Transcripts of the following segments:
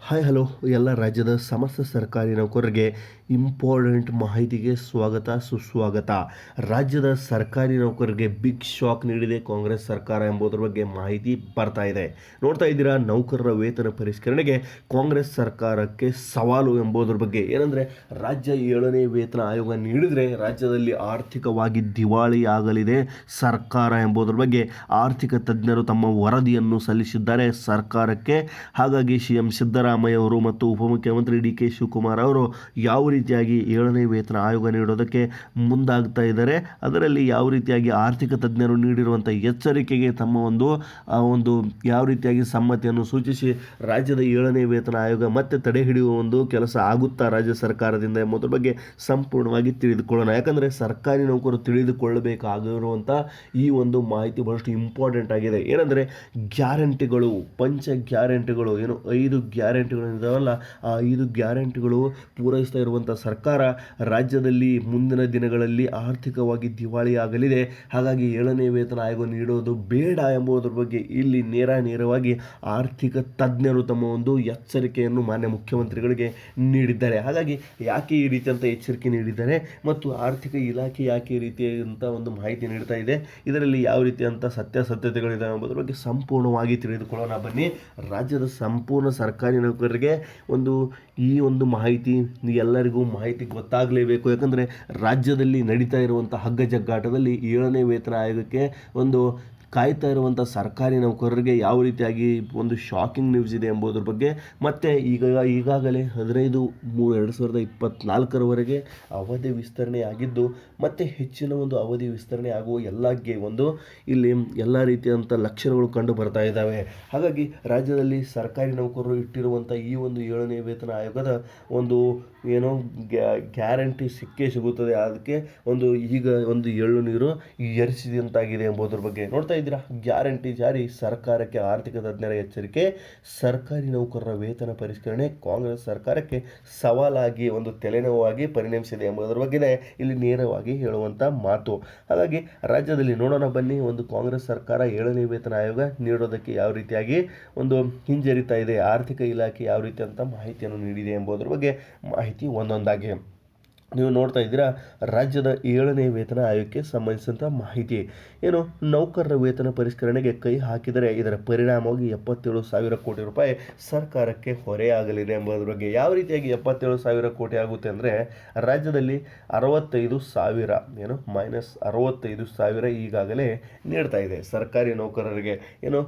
Hi hello ಎಲ್ಲ ರಾಜ್ಯದ ಸಮಸ್ತ ಸರ್ಕಾರಿ ನೌಕರರಿಗೆ ಇಂಪಾರ್ಟೆಂಟ್ ಮಾಹಿತಿಗೆ ಸ್ವಾಗತ, ಸುಸ್ವಾಗತ. ರಾಜ್ಯದ ಸರ್ಕಾರಿ ನೌಕರರಿಗೆ ಬಿಗ್ ಶಾಕ್ ನೀಡಿದೆ ಕಾಂಗ್ರೆಸ್ ಸರ್ಕಾರ ಎಂಬುದರ ಬಗ್ಗೆ ಮಾಹಿತಿ ಬರ್ತಾ ಇದೆ. ನೋಡ್ತಾ ಇದ್ದೀರಾ ನೌಕರರ ವೇತನ ಪರಿಷ್ಕರಣೆಗೆ ಕಾಂಗ್ರೆಸ್ ಸರ್ಕಾರಕ್ಕೆ ಸವಾಲು ಎಂಬುದರ ಬಗ್ಗೆ. ಏನಂದರೆ, ರಾಜ್ಯ ಏಳನೇ ವೇತನ ಆಯೋಗ ನೀಡಿದರೆ ರಾಜ್ಯದಲ್ಲಿ ಆರ್ಥಿಕವಾಗಿ ದಿವಾಳಿಯಾಗಲಿದೆ ಸರ್ಕಾರ ಎಂಬುದರ ಬಗ್ಗೆ. ಆರ್ಥಿಕ ತಜ್ಞರು ತಮ್ಮ ವರದಿಯನ್ನು ಸಲ್ಲಿಸಿದ್ದಾರೆ ಸರ್ಕಾರಕ್ಕೆ. ಹಾಗಾಗಿ ಸಿ ಎಂ ಸಿದ್ದರಾಮಯ್ಯ ಅವರು ಮತ್ತು ಉಪಮುಖ್ಯಮಂತ್ರಿ ಡಿ ಕೆ ಶಿವಕುಮಾರ್ ಅವರು ಯಾವ ರೀತಿಯಾಗಿ ಏಳನೇ ವೇತನ ಆಯೋಗ ನೀಡೋದಕ್ಕೆ ಮುಂದಾಗ್ತಾ ಇದ್ದಾರೆ. ಅದರಲ್ಲಿ ಯಾವ ರೀತಿಯಾಗಿ ಆರ್ಥಿಕ ತಜ್ಞರು ನೀಡಿರುವಂಥ ಎಚ್ಚರಿಕೆಗೆ ತಮ್ಮ ಒಂದು ಒಂದು ಯಾವ ರೀತಿಯಾಗಿ ಸಮ್ಮತಿಯನ್ನು ಸೂಚಿಸಿ ರಾಜ್ಯದ ಏಳನೇ ವೇತನ ಆಯೋಗ ಮತ್ತೆ ತಡೆ ಹಿಡಿಯುವ ಒಂದು ಕೆಲಸ ಆಗುತ್ತಾ ರಾಜ್ಯ ಸರ್ಕಾರದಿಂದ ಎಂಬುದರ ಬಗ್ಗೆ ಸಂಪೂರ್ಣವಾಗಿ ತಿಳಿದುಕೊಳ್ಳೋಣ. ಯಾಕಂದರೆ ಸರ್ಕಾರಿ ನೌಕರರು ತಿಳಿದುಕೊಳ್ಳಬೇಕಾಗಿರುವಂಥ ಈ ಒಂದು ಮಾಹಿತಿ ಬಹಳಷ್ಟು ಇಂಪಾರ್ಟೆಂಟ್ ಆಗಿದೆ. ಏನಂದರೆ ಗ್ಯಾರಂಟಿಗಳು, ಪಂಚ ಗ್ಯಾರಂಟಿಗಳು, ಏನು ಐದು ಗ್ಯಾರಂಟಿಗಳು ಇದಾವಲ್ಲ ಆ ಐದು ಗ್ಯಾರಂಟಿಗಳು ಪೂರೈಸ್ತಾ ಇರುವಂಥ ಸರ್ಕಾರ ರಾಜ್ಯದಲ್ಲಿ ಮುಂದಿನ ದಿನಗಳಲ್ಲಿ ಆರ್ಥಿಕವಾಗಿ ದಿವಾಳಿ ಆಗಲಿದೆ ಹಾಗಾಗಿ ಏಳನೇ ವೇತನ ಆಯೋಗ ನೀಡೋದು ಬೇಡ ಎಂಬುದರ ಬಗ್ಗೆ ಇಲ್ಲಿ ನೇರ ನೇರವಾಗಿ ಆರ್ಥಿಕ ತಜ್ಞರು ತಮ್ಮ ಒಂದು ಎಚ್ಚರಿಕೆಯನ್ನು ಮಾನ್ಯ ಮುಖ್ಯಮಂತ್ರಿಗಳಿಗೆ ನೀಡಿದ್ದಾರೆ. ಹಾಗಾಗಿ ಯಾಕೆ ಈ ರೀತಿಯಂಥ ಎಚ್ಚರಿಕೆ ನೀಡಿದ್ದಾರೆ ಮತ್ತು ಆರ್ಥಿಕ ಇಲಾಖೆ ಯಾಕೆ ಈ ರೀತಿಯಂಥ ಒಂದು ಮಾಹಿತಿ ನೀಡ್ತಾ ಇದೆ, ಇದರಲ್ಲಿ ಯಾವ ರೀತಿಯಂಥ ಸತ್ಯಾಸತ್ಯತೆಗಳಿದೆ ಎಂಬುದರ ಬಗ್ಗೆ ಸಂಪೂರ್ಣವಾಗಿ ತಿಳಿದುಕೊಳ್ಳೋಣ. ಬನ್ನಿ, ರಾಜ್ಯದ ಸಂಪೂರ್ಣ ಸರ್ಕಾರಿ ನೌಕರರಿಗೆ ಒಂದು ಈ ಒಂದು ಮಾಹಿತಿ ಎಲ್ಲರಿಗೂ ಮಾಹಿತಿ ಗೊತ್ತಾಗಲೇಬೇಕು. ಯಾಕಂದರೆ ರಾಜ್ಯದಲ್ಲಿ ನಡೀತಾ ಇರುವಂಥ ಹಗ್ಗ ಜಗ್ಗಾಟದಲ್ಲಿ ಏಳನೇ ವೇತನ ಆಯೋಗಕ್ಕೆ ಒಂದು ಕಾಯ್ತಾ ಇರುವಂಥ ಸರ್ಕಾರಿ ನೌಕರರಿಗೆ ಯಾವ ರೀತಿಯಾಗಿ ಒಂದು ಶಾಕಿಂಗ್ ನ್ಯೂಸ್ ಇದೆ ಎಂಬುದ್ರ ಬಗ್ಗೆ ಮತ್ತು ಈಗ, ಈಗಾಗಲೇ ಹದಿನೈದು ಮೂರು ಎರಡು ಸಾವಿರದ ಇಪ್ಪತ್ತ್ನಾಲ್ಕರವರೆಗೆ ಅವಧಿ ವಿಸ್ತರಣೆ ಆಗಿದ್ದು, ಮತ್ತು ಹೆಚ್ಚಿನ ಒಂದು ಅವಧಿ ವಿಸ್ತರಣೆ ಆಗುವ ಎಲ್ಲಕ್ಕೆ ಒಂದು ಇಲ್ಲಿ ಎಲ್ಲ ರೀತಿಯಾದಂಥ ಲಕ್ಷಣಗಳು ಕಂಡು ಬರ್ತಾ ಇದ್ದಾವೆ. ಹಾಗಾಗಿ ರಾಜ್ಯದಲ್ಲಿ ಸರ್ಕಾರಿ ನೌಕರರು ಇಟ್ಟಿರುವಂಥ ಈ ಒಂದು ಏಳನೇ ವೇತನ ಆಯೋಗದ ಒಂದು ಏನೋ ಗ್ಯಾರಂಟಿ ಸಿಕ್ಕೇ ಸಿಗುತ್ತದೆ. ಅದಕ್ಕೆ ಒಂದು ಈಗ ಒಂದು ಎಳ್ಳು ನೀರು ಎರಿಸಿದಂತಾಗಿದೆ ಎಂಬುದರ ಬಗ್ಗೆ ನೋಡ್ತಾ ಇದ್ದೀರಾ? ಗ್ಯಾರಂಟಿ ಜಾರಿ. ಸರ್ಕಾರಕ್ಕೆ ಆರ್ಥಿಕ ತಜ್ಞರ ಎಚ್ಚರಿಕೆ, ಸರ್ಕಾರಿ ನೌಕರರ ವೇತನ ಪರಿಷ್ಕರಣೆ, ಕಾಂಗ್ರೆಸ್ ಸರ್ಕಾರಕ್ಕೆ ಸವಾಲಾಗಿ ಒಂದು ತಲೆನೋವಾಗಿ ಪರಿಣಮಿಸಿದೆ ಎಂಬುದರ ಬಗ್ಗೆನೇ ಇಲ್ಲಿ ನೇರವಾಗಿ ಹೇಳುವಂಥ ಮಾತು. ಹಾಗಾಗಿ ರಾಜ್ಯದಲ್ಲಿ ನೋಡೋಣ ಬನ್ನಿ, ಒಂದು ಕಾಂಗ್ರೆಸ್ ಸರ್ಕಾರ ಏಳನೇ ವೇತನ ಆಯೋಗ ನೀಡೋದಕ್ಕೆ ಯಾವ ರೀತಿಯಾಗಿ ಒಂದು ಹಿಂಜರಿತಾ ಇದೆ, ಆರ್ಥಿಕ ಇಲಾಖೆ ಯಾವ ರೀತಿ ಅಂತ ಮಾಹಿತಿಯನ್ನು ನೀಡಿದೆ ಎಂಬುದರ ಬಗ್ಗೆ ಮಾಹಿತಿ ಒಂದೊಂದಾಗಿ. ನೀವು ನೋಡ್ತಾ ಇದ್ದೀರಾ, ರಾಜ್ಯದ ಏಳನೇ ವೇತನ ಆಯೋಗಕ್ಕೆ ಸಂಬಂಧಿಸಿದಂಥ ಮಾಹಿತಿ. ಏನು, ನೌಕರರ ವೇತನ ಪರಿಷ್ಕರಣೆಗೆ ಕೈ ಹಾಕಿದರೆ ಇದರ ಪರಿಣಾಮವಾಗಿ ಎಪ್ಪತ್ತೇಳು ಸಾವಿರ ಕೋಟಿ ರೂಪಾಯಿ ಸರ್ಕಾರಕ್ಕೆ ಹೊರೆಯಾಗಲಿದೆ ಎಂಬುದರ ಬಗ್ಗೆ ಯಾವ ರೀತಿಯಾಗಿ ಎಪ್ಪತ್ತೇಳು ಸಾವಿರ ಕೋಟಿ ಆಗುತ್ತೆ ಅಂದರೆ, ರಾಜ್ಯದಲ್ಲಿ ಅರವತ್ತೈದು ಸಾವಿರ, ಏನು ಮೈನಸ್ ಅರವತ್ತೈದು ಸಾವಿರ ಈಗಾಗಲೇ ನೀಡ್ತಾ ಇದೆ ಸರ್ಕಾರಿ ನೌಕರರಿಗೆ. ಏನು,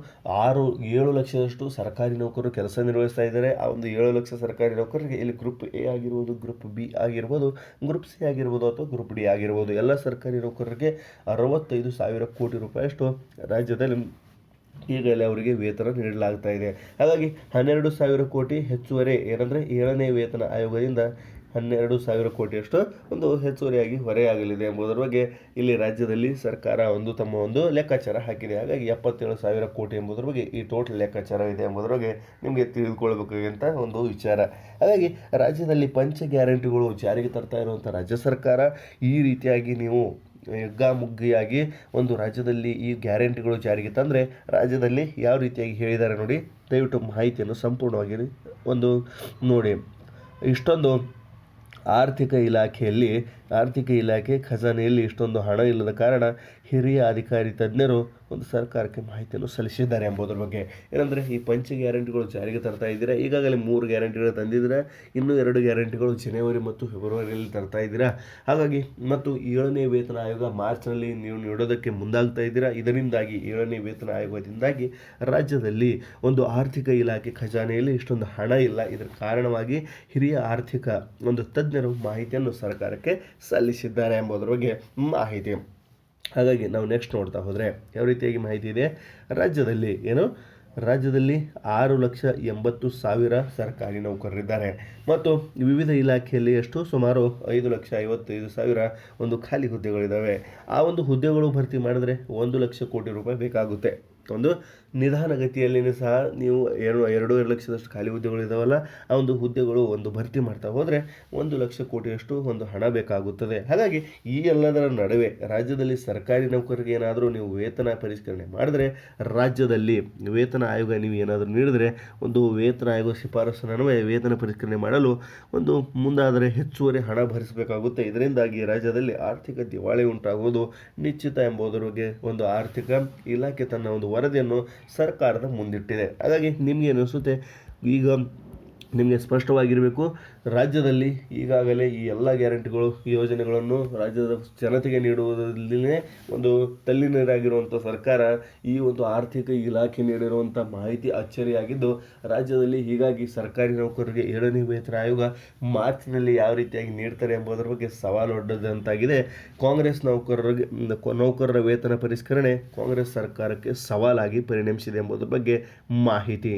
ಆರು, ಏಳು ಲಕ್ಷದಷ್ಟು ಸರ್ಕಾರಿ ನೌಕರರು ಕೆಲಸ ನಿರ್ವಹಿಸ್ತಾ ಇದ್ದಾರೆ. ಆ ಒಂದು ಏಳು ಲಕ್ಷ ಸರ್ಕಾರಿ ನೌಕರರಿಗೆ ಇಲ್ಲಿ ಗ್ರೂಪ್ ಎ ಆಗಿರ್ಬೋದು, ಗ್ರೂಪ್ ಬಿ ಆಗಿರ್ಬೋದು ಗ್ರೂಪ್ ಸಿ ಆಗಿರ್ಬೋದು ಅಥವಾ ಗ್ರೂಪ್ ಡಿ ಆಗಿರ್ಬೋದು. ಎಲ್ಲ ಸರ್ಕಾರಿ ನೌಕರರಿಗೆ ಅರವತ್ತೈದು ಸಾವಿರ ಕೋಟಿ ರೂಪಾಯಿಯಷ್ಟು ರಾಜ್ಯದಲ್ಲಿ ಈಗಲೇ ಅವರಿಗೆ ವೇತನ ನೀಡಲಾಗ್ತಾ ಇದೆ. ಹಾಗಾಗಿ ಹನ್ನೆರಡು ಸಾವಿರ ಕೋಟಿ ಹೆಚ್ಚುವರಿ ಏನಂದರೆ ಏಳನೇ ವೇತನ ಆಯೋಗದಿಂದ ಹನ್ನೆರಡು ಸಾವಿರ ಕೋಟಿಯಷ್ಟು ಒಂದು ಹೆಚ್ಚುವರಿಯಾಗಿ ಹೊರೆಯಾಗಲಿದೆ ಎಂಬುದರ ಬಗ್ಗೆ ಇಲ್ಲಿ ರಾಜ್ಯದಲ್ಲಿ ಸರ್ಕಾರ ಒಂದು ತಮ್ಮ ಒಂದು ಲೆಕ್ಕಾಚಾರ ಹಾಕಿದೆ. ಹಾಗಾಗಿ ಎಪ್ಪತ್ತೇಳು ಸಾವಿರ ಕೋಟಿ ಎಂಬುದರ ಬಗ್ಗೆ ಈ ಟೋಟಲ್ ಲೆಕ್ಕಾಚಾರ ಇದೆ ಎಂಬುದರ ಬಗ್ಗೆ ನಿಮಗೆ ತಿಳಿದುಕೊಳ್ಬೇಕಾಗಿಂತ ಒಂದು ವಿಚಾರ. ಹಾಗಾಗಿ ರಾಜ್ಯದಲ್ಲಿ ಪಂಚ ಗ್ಯಾರಂಟಿಗಳು ಜಾರಿಗೆ ತರ್ತಾ ಇರುವಂಥ ರಾಜ್ಯ ಸರ್ಕಾರ ಈ ರೀತಿಯಾಗಿ ನೀವು ಹೆಗ್ಗಾಮುಗ್ಗಿಯಾಗಿ ಒಂದು ರಾಜ್ಯದಲ್ಲಿ ಈ ಗ್ಯಾರಂಟಿಗಳು ಜಾರಿಗೆ ತಂದರೆ ರಾಜ್ಯದಲ್ಲಿ ಯಾವ ರೀತಿಯಾಗಿ ಹೇಳಿದ್ದಾರೆ ನೋಡಿ, ದಯವಿಟ್ಟು ಮಾಹಿತಿಯನ್ನು ಸಂಪೂರ್ಣವಾಗಿ ಒಂದು ನೋಡಿ. ಇಷ್ಟೊಂದು ಆರ್ಥಿಕ ಇಲಾಖೆಯಲ್ಲಿ ಆರ್ಥಿಕ ಇಲಾಖೆ ಖಜಾನೆಯಲ್ಲಿ ಇಷ್ಟೊಂದು ಹಣ ಇಲ್ಲದ ಕಾರಣ ಹಿರಿಯ ಅಧಿಕಾರಿ ತಜ್ಞರು ಒಂದು ಸರ್ಕಾರಕ್ಕೆ ಮಾಹಿತಿಯನ್ನು ಸಲ್ಲಿಸಿದ್ದಾರೆ ಎಂಬುದರ ಬಗ್ಗೆ. ಏನಂದರೆ, ಈ ಪಂಚ ಗ್ಯಾರಂಟಿಗಳು ಜಾರಿಗೆ ತರ್ತಾ ಇದ್ದೀರಾ? ಈಗಾಗಲೇ ಮೂರು ಗ್ಯಾರಂಟಿಗಳು ತಂದಿದ್ದೀರಾ? ಇನ್ನೂ ಎರಡು ಗ್ಯಾರಂಟಿಗಳು ಜನವರಿ ಮತ್ತು ಫೆಬ್ರವರಿಯಲ್ಲಿ ತರ್ತಾ ಇದ್ದೀರಾ? ಹಾಗಾಗಿ, ಮತ್ತು ಏಳನೇ ವೇತನ ಆಯೋಗ ಮಾರ್ಚ್ನಲ್ಲಿ ನೀವು ನೀಡೋದಕ್ಕೆ ಮುಂದಾಗ್ತಾ ಇದ್ದೀರಾ? ಇದರಿಂದಾಗಿ ಏಳನೇ ವೇತನ ಆಯೋಗದಿಂದಾಗಿ ರಾಜ್ಯದಲ್ಲಿ ಒಂದು ಆರ್ಥಿಕ ಇಲಾಖೆ ಖಜಾನೆಯಲ್ಲಿ ಇಷ್ಟೊಂದು ಹಣ ಇಲ್ಲ. ಇದರ ಕಾರಣವಾಗಿ ಹಿರಿಯ ಆರ್ಥಿಕ ಒಂದು ತಜ್ಞರು ಮಾಹಿತಿಯನ್ನು ಸರ್ಕಾರಕ್ಕೆ ಸಲ್ಲಿಸಿದ್ದಾರೆ ಎಂಬುದರ ಬಗ್ಗೆ ಮಾಹಿತಿ. ಹಾಗಾಗಿ ನಾವು ನೆಕ್ಸ್ಟ್ ನೋಡ್ತಾ ಹೋದರೆ ಯಾವ ರೀತಿಯಾಗಿ ಮಾಹಿತಿ ಇದೆ? ರಾಜ್ಯದಲ್ಲಿ ಏನು? ರಾಜ್ಯದಲ್ಲಿ ಆರು ಲಕ್ಷ ಎಂಬತ್ತು ಸಾವಿರ ಸರ್ಕಾರಿ ನೌಕರರಿದ್ದಾರೆ. ಮತ್ತು ವಿವಿಧ ಇಲಾಖೆಯಲ್ಲಿ ಎಷ್ಟು? ಸುಮಾರು ಐದು ಲಕ್ಷ ಐವತ್ತೈದು ಸಾವಿರ ಒಂದು ಖಾಲಿ ಹುದ್ದೆಗಳಿದ್ದಾವೆ. ಆ ಒಂದು ಹುದ್ದೆಗಳು ಭರ್ತಿ ಮಾಡಿದ್ರೆ ಒಂದು ಲಕ್ಷ ಕೋಟಿ ರೂಪಾಯಿ ಬೇಕಾಗುತ್ತೆ. ಒಂದು ನಿಧಾನಗತಿಯಲ್ಲಿಯೂ ಸಹ ನೀವು ಎರಡು, ಎರಡೂವರೆ ಲಕ್ಷದಷ್ಟು ಖಾಲಿ ಹುದ್ದೆಗಳು ಇದಾವಲ್ಲ, ಆ ಒಂದು ಹುದ್ದೆಗಳು ಒಂದು ಭರ್ತಿ ಮಾಡ್ತಾ ಹೋದರೆ ಒಂದು ಲಕ್ಷ ಕೋಟಿಯಷ್ಟು ಒಂದು ಹಣ ಬೇಕಾಗುತ್ತದೆ. ಹಾಗಾಗಿ ಈ ಎಲ್ಲದರ ನಡುವೆ ರಾಜ್ಯದಲ್ಲಿ ಸರ್ಕಾರಿ ನೌಕರರಿಗೆ ಏನಾದರೂ ನೀವು ವೇತನ ಪರಿಷ್ಕರಣೆ ಮಾಡಿದ್ರೆ, ರಾಜ್ಯದಲ್ಲಿ ವೇತನ ಆಯೋಗ ನೀವು ಏನಾದರೂ ನೀಡಿದರೆ, ಒಂದು ವೇತನ ಆಯೋಗ ಶಿಫಾರಸು ನಡುವೆ ವೇತನ ಪರಿಷ್ಕರಣೆ ಮಾಡಲು ಒಂದು ಮುಂದಾದರೆ ಹೆಚ್ಚುವರಿ ಹಣ ಭರಿಸಬೇಕಾಗುತ್ತೆ. ಇದರಿಂದಾಗಿ ರಾಜ್ಯದಲ್ಲಿ ಆರ್ಥಿಕ ದಿವಾಳಿ ಉಂಟಾಗುವುದು ನಿಶ್ಚಿತ ಎಂಬುದರ ಬಗ್ಗೆ ಒಂದು ಆರ್ಥಿಕ ಇಲಾಖೆ ತನ್ನ ಒಂದು ವರದಿಯನ್ನು ಸರ್ಕಾರದ ಮುಂದಿಟ್ಟಿದೆ. ಹಾಗಾಗಿ ನಿಮಗೆ ಅನಿಸುತ್ತೆ? ಈಗ ನಿಮಗೆ ಸ್ಪಷ್ಟವಾಗಿರಬೇಕು. ರಾಜ್ಯದಲ್ಲಿ ಈಗಾಗಲೇ ಈ ಎಲ್ಲ ಗ್ಯಾರಂಟಿಗಳು ಯೋಜನೆಗಳನ್ನು ರಾಜ್ಯದ ಜನತೆಗೆ ನೀಡುವುದರಲ್ಲಿನೇ ಒಂದು ತಲ್ಲೀನರಾಗಿರುವಂಥ ಸರ್ಕಾರ ಈ ಒಂದು ಆರ್ಥಿಕ ಇಲಾಖೆ ನೀಡಿರುವಂಥ ಮಾಹಿತಿ ಅಚ್ಚರಿಯಾಗಿದ್ದು, ರಾಜ್ಯದಲ್ಲಿ ಹೀಗಾಗಿ ಸರ್ಕಾರಿ ನೌಕರರಿಗೆ ಏಳನೇ ವೇತನ ಆಯೋಗ ಮಾರ್ಚ್ನಲ್ಲಿ ಯಾವ ರೀತಿಯಾಗಿ ನೀಡ್ತಾರೆ ಎಂಬುದರ ಬಗ್ಗೆ ಸವಾಲು ಒಡ್ಡದಂತಾಗಿದೆ. ಕಾಂಗ್ರೆಸ್ ನೌಕರರಿಗೆ, ನೌಕರರ ವೇತನ ಪರಿಷ್ಕರಣೆ ಕಾಂಗ್ರೆಸ್ ಸರ್ಕಾರಕ್ಕೆ ಸವಾಲಾಗಿ ಪರಿಣಮಿಸಿದೆ ಎಂಬುದರ ಬಗ್ಗೆ ಮಾಹಿತಿ.